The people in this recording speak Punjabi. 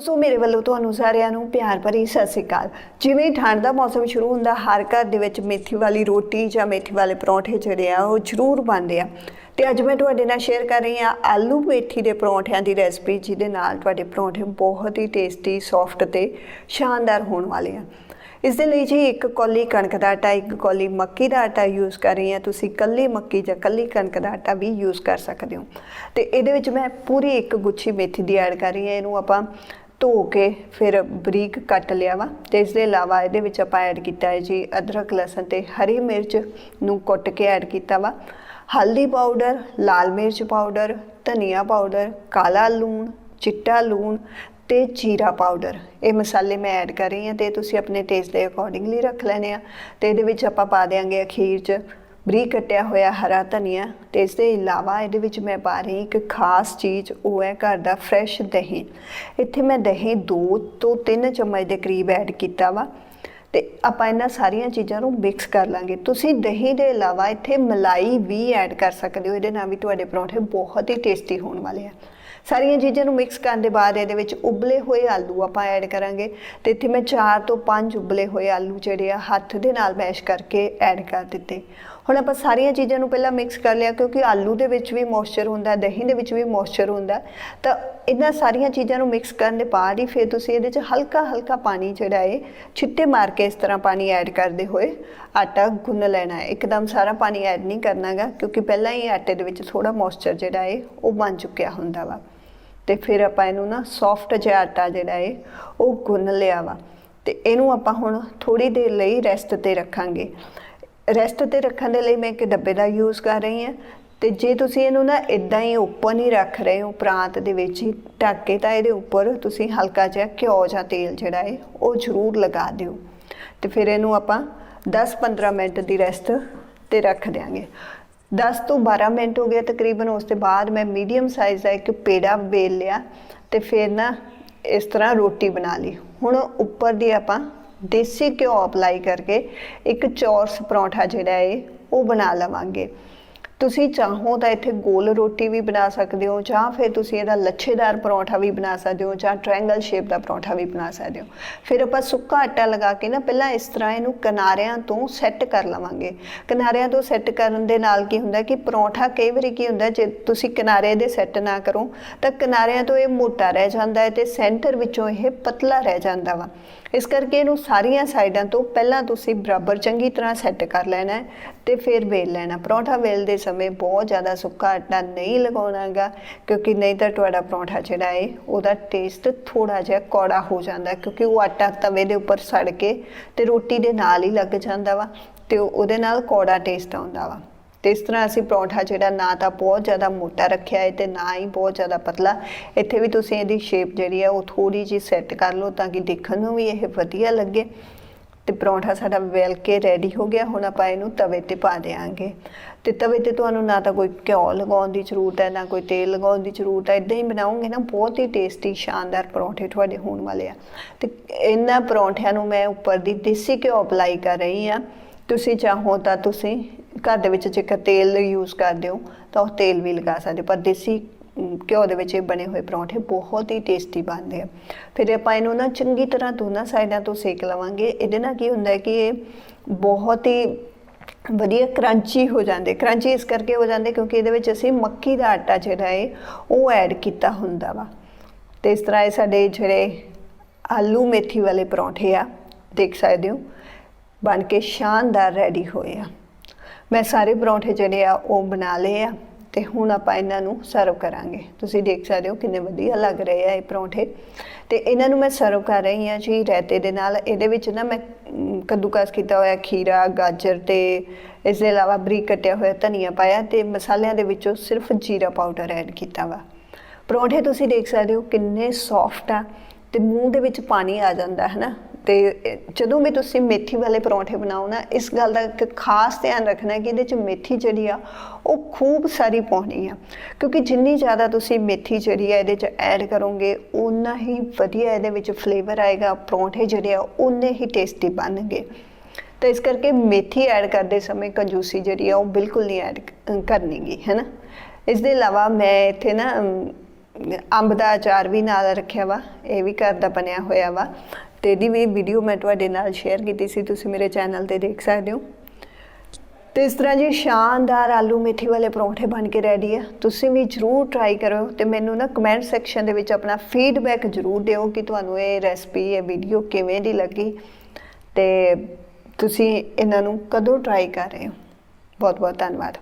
ਸੋ ਮੇਰੇ ਵੱਲੋਂ ਤੁਹਾਨੂੰ ਸਾਰਿਆਂ ਨੂੰ ਪਿਆਰ ਭਰੀ ਸਤਿ ਸ੍ਰੀ ਅਕਾਲ। ਜਿਵੇਂ ਠੰਡ ਦਾ ਮੌਸਮ ਸ਼ੁਰੂ ਹੁੰਦਾ, ਹਰ ਘਰ ਦੇ ਵਿੱਚ ਮੇਥੀ ਵਾਲੀ ਰੋਟੀ ਜਾਂ ਮੇਥੀ ਵਾਲੇ ਪਰੌਂਠੇ ਜਿਹੜੇ ਆ, ਉਹ ਜ਼ਰੂਰ ਬਣਦੇ ਆ। ਤੇ ਅੱਜ ਮੈਂ ਤੁਹਾਡੇ ਨਾਲ ਸ਼ੇਅਰ ਕਰ ਰਹੀ ਹਾਂ ਆਲੂ ਮੇਥੀ ਦੇ ਪਰੌਂਠਿਆਂ ਦੀ ਰੈਸਪੀ ਜਿਹਦੇ ਨਾਲ ਤੁਹਾਡੇ ਪਰੌਂਠੇ ਬਹੁਤ ਹੀ ਟੇਸਟੀ ਸੌਫਟ ਤੇ ਸ਼ਾਨਦਾਰ ਹੋਣ ਵਾਲੇ ਆ। ਇਸ ਦੇ ਲਈ ਜੀ ਇੱਕ ਕੌਲੀ ਕਣਕ ਦਾ ਆਟਾ, ਇੱਕ ਕੌਲੀ ਮੱਕੀ ਦਾ ਆਟਾ ਯੂਜ਼ ਕਰ ਰਹੀ ਹਾਂ। ਤੁਸੀਂ ਕੱਲੀ ਮੱਕੀ ਜਾਂ ਕੱਲੀ ਕਣਕ ਦਾ ਆਟਾ ਵੀ ਯੂਜ਼ ਕਰ ਸਕਦੇ ਹੋ। ਤੇ ਇਹਦੇ ਵਿੱਚ ਮੈਂ ਪੂਰੀ ਇੱਕ ਗੁੱਛੀ ਮੇਥੀ ਦੀ ਐਡ ਕਰ ਰਹੀ ਹਾਂ। ਇਹਨੂੰ ਆਪਾਂ ਧੋ ਕੇ ਫਿਰ ਬਰੀਕ ਕੱਟ ਲਿਆ ਵਾ ਤੇ ਇਸ ਦੇ ਇਲਾਵਾ ਇਹਦੇ ਵਿੱਚ ਆਪਾਂ ਐਡ ਕੀਤਾ ਹੈ ਜੀ ਅਦਰਕ, ਲਸਣ ਤੇ ਹਰੀ ਮਿਰਚ ਨੂੰ ਕੁੱਟ ਕੇ ਐਡ ਕੀਤਾ ਵਾ। ਹਲਦੀ ਪਾਊਡਰ ਲਾਲ ਮਿਰਚ ਪਾਊਡਰ ਧਨੀਆ ਪਾਊਡਰ ਕਾਲਾ ਲੂਣ, ਚਿੱਟਾ ਲੂਣ ਤੇ ਜੀਰਾ ਪਾਊਡਰ ਇਹ ਮਸਾਲੇ ਮੈਂ ਐਡ ਕਰ ਰਹੀ ਹਾਂ ਤੇ ਤੁਸੀਂ ਆਪਣੇ ਟੇਸਟ ਦੇ ਅਕੋਰਡਿੰਗਲੀ ਰੱਖ ਲੈਣੇ ਆ ਤੇ ਇਹਦੇ ਵਿੱਚ ਆਪਾਂ ਪਾ ਦੇਾਂਗੇ ਅਖੀਰ 'ਚ ਬਰੀਕ ਕੱਟਿਆ ਹੋਇਆ ਹਰਾ ਧਨੀਆ ਤੇ ਇਸ ਦੇ ਇਲਾਵਾ ਇਹਦੇ ਵਿੱਚ ਮੈਂ ਪਾ ਰਹੀ ਇੱਕ ਖਾਸ ਚੀਜ਼, ਉਹ ਹੈ ਘਰ ਦਾ ਫਰੈਸ਼ ਦਹੀਂ। ਇੱਥੇ ਮੈਂ ਦਹੀਂ 2 ਤੋਂ 3 ਚਮਚ ਦੇ ਕਰੀਬ ਐਡ ਕੀਤਾ ਵਾ ਤੇ ਆਪਾਂ ਇਹਨਾਂ ਸਾਰੀਆਂ ਚੀਜ਼ਾਂ ਨੂੰ ਮਿਕਸ ਕਰ ਲਾਂਗੇ। ਤੁਸੀਂ ਦਹੀਂ ਦੇ ਇਲਾਵਾ ਇੱਥੇ ਮਲਾਈ ਵੀ ਐਡ ਕਰ ਸਕਦੇ ਹੋ, ਇਹਦੇ ਨਾਲ ਵੀ ਤੁਹਾਡੇ ਪਰੌਂਠੇ ਬਹੁਤ ਹੀ ਟੇਸਟੀ ਹੋਣ ਵਾਲੇ ਆ। ਸਾਰੀਆਂ ਚੀਜ਼ਾਂ ਨੂੰ ਮਿਕਸ ਕਰਨ ਦੇ ਬਾਅਦ ਇਹਦੇ ਵਿੱਚ ਉਬਲੇ ਹੋਏ ਆਲੂ ਆਪਾਂ ਐਡ ਕਰਾਂਗੇ ਤੇ ਇੱਥੇ ਮੈਂ 4 ਤੋਂ 5 ਉਬਲੇ ਹੋਏ ਆਲੂ ਜਿਹੜੇ ਆ ਹੱਥ ਦੇ ਨਾਲ ਮੈਸ਼ ਕਰਕੇ ਐਡ ਕਰ ਦਿੱਤੇ। ਹੁਣ ਆਪਾਂ ਸਾਰੀਆਂ ਚੀਜ਼ਾਂ ਨੂੰ ਪਹਿਲਾਂ ਮਿਕਸ ਕਰ ਲਿਆ ਕਿਉਂਕਿ ਆਲੂ ਦੇ ਵਿੱਚ ਵੀ ਮੋਇਸਚਰ ਹੁੰਦਾ, ਦਹੀਂ ਦੇ ਵਿੱਚ ਵੀ ਮੋਇਸਚਰ ਹੁੰਦਾ, ਤਾਂ ਇਹਨਾਂ ਸਾਰੀਆਂ ਚੀਜ਼ਾਂ ਨੂੰ ਮਿਕਸ ਕਰਨ ਦੇ ਬਾਅਦ ਹੀ ਫਿਰ ਤੁਸੀਂ ਇਹਦੇ 'ਚ ਹਲਕਾ ਹਲਕਾ ਪਾਣੀ ਜਿਹੜਾ ਹੈ, ਛਿੱਟੇ ਮਾਰ ਕੇ ਇਸ ਤਰ੍ਹਾਂ ਪਾਣੀ ਐਡ ਕਰਦੇ ਹੋਏ ਆਟਾ ਗੁੰਨ ਲੈਣਾ ਹੈ। ਇੱਕਦਮ ਸਾਰਾ ਪਾਣੀ ਐਡ ਨਹੀਂ ਕਰਨਾਗਾ, ਕਿਉਂਕਿ ਪਹਿਲਾਂ ਹੀ ਆਟੇ ਦੇ ਵਿੱਚ ਥੋੜਾ ਮੋਇਸਚਰ ਜਿਹੜਾ ਹੈ, ਉਹ ਬਣ ਚੁੱਕਿਆ ਹੁੰਦਾ ਵਾ। ਤੇ ਫਿਰ ਆਪਾਂ ਇਹਨੂੰ ਨਾ ਸੌਫਟ ਜਿਹਾ ਆਟਾ ਜਿਹੜਾ ਹੈ, ਉਹ ਗੁੰਨ ਲਿਆ ਵਾ। ਤੇ ਇਹਨੂੰ ਆਪਾਂ ਹੁਣ ਥੋੜੀ ਦੇਰ ਲਈ ਰੈਸਟ ਤੇ ਰੱਖਾਂਗੇ। ਰੈਸਟ ਤੇ ਰੱਖਣ ਦੇ ਲਈ ਮੈਂ ਇੱਕ ਡੱਬੇ ਦਾ ਯੂਜ਼ ਕਰ ਰਹੀ ਹਾਂ। ਤੇ ਜੇ ਤੁਸੀਂ ਇਹਨੂੰ ਨਾ ਇਦਾਂ ਹੀ ਓਪਨ ਹੀ ਰੱਖ ਰਹੇ ਹੋ, ਪ੍ਰਾਂਤ ਦੇ ਵਿੱਚ ਹੀ ਢੱਕ ਕੇ ਤਾਂ ਇਹਦੇ ਉੱਪਰ ਤੁਸੀਂ ਹਲਕਾ ਜਿਹਾ ਘਿਓ ਜਾਂ ਤੇਲ ਜਿਹੜਾ ਹੈ, ਉਹ ਜ਼ਰੂਰ ਲਗਾ ਦਿਓ। ਤੇ ਫਿਰ ਇਹਨੂੰ ਆਪਾਂ 10-15 ਮਿੰਟ ਦੀ ਰੈਸਟ ਤੇ ਰੱਖ ਦਿਆਂਗੇ। 10 ਤੋਂ 12 ਮਿੰਟ ਹੋ ਗਏ ਤਕਰੀਬਨ, ਉਸ ਤੋਂ ਬਾਅਦ ਮੈਂ ਮੀਡੀਅਮ ਸਾਈਜ਼ ਦਾ ਇੱਕ ਪੇੜਾ ਵੇਲ ਲਿਆ ਤੇ ਫਿਰ ਨਾ ਇਸ ਤਰ੍ਹਾਂ ਰੋਟੀ ਬਣਾ ਲਈ। ਹੁਣ ਉੱਪਰ ਦੀ ਆਪਾਂ ਦੇਸੀ ਘਿਓ ਅਪਲਾਈ ਕਰਕੇ ਇੱਕ ਚੌਰਸ ਪਰੌਂਠਾ ਜਿਹੜਾ ਹੈ, ਉਹ ਬਣਾ ਲਵਾਂਗੇ। ਤੁਸੀਂ ਚਾਹੋ ਤਾਂ ਇੱਥੇ ਗੋਲ ਰੋਟੀ ਵੀ ਬਣਾ ਸਕਦੇ ਹੋ, ਜਾਂ ਫਿਰ ਤੁਸੀਂ ਇਹਦਾ ਲੱਛੇਦਾਰ ਪਰੌਂਠਾ ਵੀ ਬਣਾ ਸਕਦੇ ਹੋ, ਜਾਂ ਟ੍ਰਾਇੰਗਲ ਸ਼ੇਪ ਦਾ ਪਰੌਂਠਾ ਵੀ ਬਣਾ ਸਕਦੇ ਹੋ। ਫਿਰ ਆਪਾਂ ਸੁੱਕਾ ਆਟਾ ਲਗਾ ਕੇ ਨਾ ਪਹਿਲਾਂ ਇਸ ਤਰ੍ਹਾਂ ਇਹਨੂੰ ਕਿਨਾਰਿਆਂ ਤੋਂ ਸੈੱਟ ਕਰ ਲਵਾਂਗੇ। ਕਿਨਾਰਿਆਂ ਤੋਂ ਸੈੱਟ ਕਰਨ ਦੇ ਨਾਲ ਕੀ ਹੁੰਦਾ ਕਿ ਪਰੌਂਠਾ ਕਈ ਵਾਰੀ ਕੀ ਹੁੰਦਾ, ਜੇ ਤੁਸੀਂ ਕਿਨਾਰੇ ਦੇ ਸੈੱਟ ਨਾ ਕਰੋ, ਤਾਂ ਕਿਨਾਰਿਆਂ ਤੋਂ ਇਹ ਮੋਟਾ ਰਹਿ ਜਾਂਦਾ ਹੈ ਤੇ ਸੈਂਟਰ ਵਿੱਚੋਂ ਇਹ ਪਤਲਾ ਰਹਿ ਜਾਂਦਾ ਵਾ। ਇਸ ਕਰਕੇ ਇਹਨੂੰ ਸਾਰੀਆਂ ਸਾਈਡਾਂ ਤੋਂ ਪਹਿਲਾਂ ਤੁਸੀਂ ਬਰਾਬਰ ਚੰਗੀ ਤਰ੍ਹਾਂ ਸੈੱਟ ਕਰ ਲੈਣਾ ਹੈ ਤੇ ਫਿਰ ਵੇਲ ਲੈਣਾ। ਪਰੌਂਠਾ ਵੇਲਦੇ ਸਮੇਂ ਬਹੁਤ ਜ਼ਿਆਦਾ ਸੁੱਕਾ ਆਟਾ ਨਹੀਂ ਲਗਾਉਣਾਗਾ, ਕਿਉਂਕਿ ਨਹੀਂ ਤਾਂ ਤੁਹਾਡਾ ਪਰੌਂਠਾ ਜਿਹੜਾ ਹੈ ਉਹਦਾ ਟੇਸਟ ਥੋੜਾ ਜਿਹਾ ਕੌੜਾ ਹੋ ਜਾਂਦਾ, ਕਿਉਂਕਿ ਉਹ ਆਟਾ ਤਵੇ ਦੇ ਉੱਪਰ ਸੜ ਕੇ ਤੇ ਰੋਟੀ ਦੇ ਨਾਲ ਹੀ ਲੱਗ ਜਾਂਦਾ ਵਾ ਤੇ ਉਹਦੇ ਨਾਲ ਕੌੜਾ ਟੇਸਟ ਆਉਂਦਾ ਵਾ। ਤੇ ਇਸ ਤਰ੍ਹਾਂ ਅਸੀਂ ਪਰੌਂਠਾ ਜਿਹੜਾ ਨਾ ਤਾਂ ਬਹੁਤ ਜ਼ਿਆਦਾ ਮੋਟਾ ਰੱਖਿਆ ਹੈ ਤੇ ਨਾ ਹੀ ਬਹੁਤ ਜ਼ਿਆਦਾ ਪਤਲਾ। ਇੱਥੇ ਵੀ ਤੁਸੀਂ ਇਹਦੀ ਸ਼ੇਪ ਜਿਹੜੀ ਹੈ ਉਹ ਥੋੜੀ ਜਿਹੀ ਸੈੱਟ ਕਰ ਲਓ ਤਾਂ ਕਿ ਦੇਖਣ ਨੂੰ ਵੀ ਇਹ ਵਧੀਆ ਲੱਗੇ। ਤੇ ਪਰੌਂਠਾ ਸਾਡਾ ਵੇਲ ਕੇ ਰੈਡੀ ਹੋ ਗਿਆ, ਹੁਣ ਆਪਾਂ ਇਹਨੂੰ ਤਵੇ ਤੇ ਪਾ ਦੇਾਂਗੇ ਤੇ ਤਵੇ ਤੇ ਤੁਹਾਨੂੰ ਨਾ ਤਾਂ ਕੋਈ ਘਿਓ ਲਗਾਉਣ ਦੀ ਜ਼ਰੂਰਤ ਹੈ, ਨਾ ਕੋਈ ਤੇਲ ਲਗਾਉਣ ਦੀ ਜ਼ਰੂਰਤ ਹੈ। ਇਦਾਂ ਹੀ ਬਣਾਉਂਗੇ ਨਾ, ਬਹੁਤ ਹੀ ਟੇਸਟੀ ਸ਼ਾਨਦਾਰ ਪਰੌਂਠੇ ਤੁਹਾਡੇ ਹੋਣ ਵਾਲੇ ਆ। ਤੇ ਇਹਨਾਂ ਪਰੌਂਠਿਆਂ ਨੂੰ ਮੈਂ ਉੱਪਰ ਦੀ ਦੇਸੀ ਘਿਓ ਅਪਲਾਈ ਕਰ ਰਹੀ ਆ ਤੁਸੀਂ ਚਾਹੋ ਤਾਂ ਤੁਸੀਂ ਘਰ ਦੇ ਵਿੱਚ ਜੇਕਰ ਤੇਲ ਯੂਜ਼ ਕਰਦੇ ਹੋ, ਤਾਂ ਉਹ ਤੇਲ ਵੀ ਲਗਾ ਸਕਦੇ ਪਰ ਦੇਸੀ ਘਿਓ ਦੇ ਵਿੱਚ ਇਹ ਬਣੇ ਹੋਏ ਪਰੌਂਠੇ ਬਹੁਤ ਹੀ ਟੇਸਟੀ ਬਣਦੇ ਆ। ਫਿਰ ਆਪਾਂ ਇਹਨੂੰ ਨਾ ਚੰਗੀ ਤਰ੍ਹਾਂ ਦੋਨਾਂ ਸਾਈਡਾਂ ਤੋਂ ਸੇਕ ਲਵਾਂਗੇ। ਇਹਦੇ ਨਾਲ ਕੀ ਹੁੰਦਾ ਹੈ ਕਿ ਇਹ ਬਹੁਤ ਹੀ ਵਧੀਆ ਕਰੰਚੀ ਹੋ ਜਾਂਦੇ। ਕਰੰਚੀ ਇਸ ਕਰਕੇ ਹੋ ਜਾਂਦੇ ਕਿਉਂਕਿ ਇਹਦੇ ਵਿੱਚ ਅਸੀਂ ਮੱਕੀ ਦਾ ਆਟਾ ਜਿਹੜਾ ਹੈ, ਉਹ ਐਡ ਕੀਤਾ ਹੁੰਦਾ ਵਾ। ਤੇ ਇਸ ਤਰ੍ਹਾਂ ਇਹ ਸਾਡੇ ਜਿਹੜੇ ਆਲੂ ਮੇਥੀ ਵਾਲੇ ਪਰੌਂਠੇ ਆ, ਦੇਖ ਸਕਦੇ ਹੋ, ਬਣ ਕੇ ਸ਼ਾਨਦਾਰ ਰੈਡੀ ਹੋਏ ਆ। ਮੈਂ ਸਾਰੇ ਪਰੌਂਠੇ ਜਿਹੜੇ ਆ, ਉਹ ਬਣਾ ਲਏ ਆ ਤੇ ਹੁਣ ਆਪਾਂ ਇਹਨਾਂ ਨੂੰ ਸਰਵ ਕਰਾਂਗੇ। ਤੁਸੀਂ ਦੇਖ ਸਕਦੇ ਹੋ ਕਿੰਨੇ ਵਧੀਆ ਲੱਗ ਰਹੇ ਆ ਇਹ ਪਰੌਂਠੇ। ਤੇ ਇਹਨਾਂ ਨੂੰ ਮੈਂ ਸਰਵ ਕਰ ਰਹੀ ਹਾਂ ਜੀ ਰਾਇਤੇ ਦੇ ਨਾਲ। ਇਹਦੇ ਵਿੱਚ ਨਾ ਮੈਂ ਕੱਦੂਕਸ ਕੀਤਾ ਹੋਇਆ ਖੀਰਾ, ਗਾਜਰ ਤੇ ਇਸ ਦੇ ਇਲਾਵਾ ਬਰੀਕ ਕੱਟਿਆ ਹੋਇਆ ਧਨੀਆ ਪਾਇਆ ਤੇ ਮਸਾਲਿਆਂ ਦੇ ਵਿੱਚੋਂ ਸਿਰਫ ਜੀਰਾ ਪਾਊਡਰ ਐਡ ਕੀਤਾ ਵਾ। ਪਰੌਂਠੇ ਤੁਸੀਂ ਦੇਖ ਸਕਦੇ ਹੋ ਕਿੰਨੇ ਸੌਫਟ ਆ ਤੇ ਮੂੰਹ ਦੇ ਵਿੱਚ ਪਾਣੀ ਆ ਜਾਂਦਾ ਹੈ ਨਾ ਤੇ ਜਦੋਂ ਵੀ ਤੁਸੀਂ ਮੇਥੀ ਵਾਲੇ ਪਰੌਂਠੇ ਬਣਾਓ ਨਾ, ਇਸ ਗੱਲ ਦਾ ਇੱਕ ਖਾਸ ਧਿਆਨ ਰੱਖਣਾ ਕਿ ਇਹਦੇ ਚ ਮੇਥੀ ਜਿਹੜੀ ਆ, ਉਹ ਖੂਬ ਸਾਰੀ ਪਾਉਣੀ ਆ। ਕਿਉਂਕਿ ਜਿੰਨੀ ਜ਼ਿਆਦਾ ਤੁਸੀਂ ਮੇਥੀ ਜਿਹੜੀ ਆ ਇਹਦੇ ਚ ਐਡ ਕਰੋਗੇ ਉਨਾ ਹੀ ਵਧੀਆ ਇਹਦੇ ਵਿੱਚ ਫਲੇਵਰ ਆਏਗਾ, ਪਰੌਂਠੇ ਜਿਹੜੇ ਆ ਉਨੇ ਹੀ ਟੇਸਟੀ ਬਣਨਗੇ। ਤਾਂ ਇਸ ਕਰਕੇ ਮੇਥੀ ਐਡ ਕਰਦੇ ਸਮੇਂ ਕੰਜੂਸੀ ਜਿਹੜੀ ਆ, ਉਹ ਬਿਲਕੁਲ ਨਹੀਂ ਐਡ ਕਰਨੀਗੀ ਹੈ ਨਾ ਇਸ ਦੇ ਇਲਾਵਾ ਮੈਂ ਇੱਥੇ ਨਾ ਅੰਬ ਦਾ ਅਚਾਰ ਵੀ ਨਾਲ ਰੱਖਿਆ ਵਾ, ਇਹ ਵੀ ਘਰ ਦਾ ਬਣਿਆ ਹੋਇਆ ਵਾ। ਤੇ ਇਹਦੀ ਵੀ ਵੀਡੀਓ ਮੈਂ ਤੁਹਾਡੇ ਨਾਲ ਸ਼ੇਅਰ ਕੀਤੀ ਸੀ, ਤੁਸੀਂ ਮੇਰੇ ਚੈਨਲ ਤੇ ਦੇਖ ਸਕਦੇ ਹੋ। ਤੇ ਇਸ ਤਰ੍ਹਾਂ ਜੀ ਸ਼ਾਨਦਾਰ ਆਲੂ ਮੇਥੀ ਵਾਲੇ ਪਰੌਂਠੇ ਬਣ ਕੇ ਰੈਡੀ ਆ। ਤੁਸੀਂ ਵੀ ਜਰੂਰ ਟਰਾਈ ਕਰੋ ਤੇ ਮੈਨੂੰ ਨਾ ਕਮੈਂਟ ਸੈਕਸ਼ਨ ਦੇ ਵਿੱਚ ਆਪਣਾ ਫੀਡਬੈਕ ਜਰੂਰ ਦਿਓ ਕਿ ਤੁਹਾਨੂੰ ਇਹ ਰੈਸਪੀ ਇਹ ਵੀਡੀਓ ਕਿਵੇਂ ਦੀ ਲੱਗੀ। ਤੇ ਤੁਸੀਂ ਇਹਨਾਂ ਨੂੰ ਕਦੋਂ ਟਰਾਈ ਕਰ ਰਹੇ ਹੋ? ਬਹੁਤ ਬਹੁਤ ਧੰਨਵਾਦ।